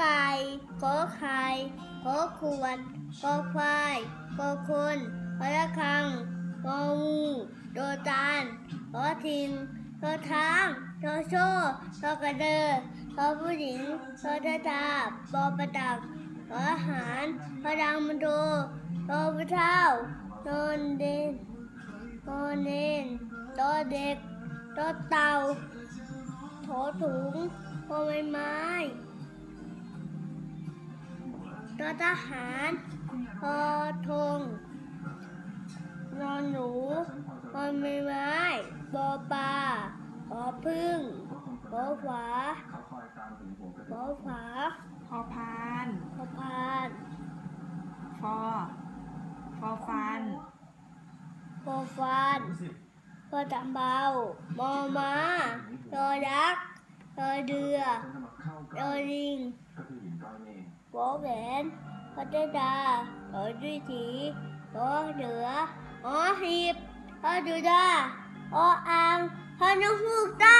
ไก่ขอไข่ขอขวดขอควายขอคนขอระฆังของูโดจานขอทิงขอช้างขอโซ่ขอกระเดอขอผู้หญิงขอตาตาบอประดับขออาหารขอดังมันโดขอผู้เท่านอนเด่นนอนเน้นตอเด็กตอเต่าโถถุงโพไม้ไม้ ตอทหารพอธงนอนหนูพอไม้ไม้บอปลาบอพึ่งบอฝาบอฝาพอพานพอพานฟอฟอฟันพอฟันพอตำเบามอม้ารอยักษ์รอเดือรอลิง บอแหวนพระเจดาขอด้วยถีขอเหนือขอหีบขอดูดาขออ่างขอนกฮูกตัก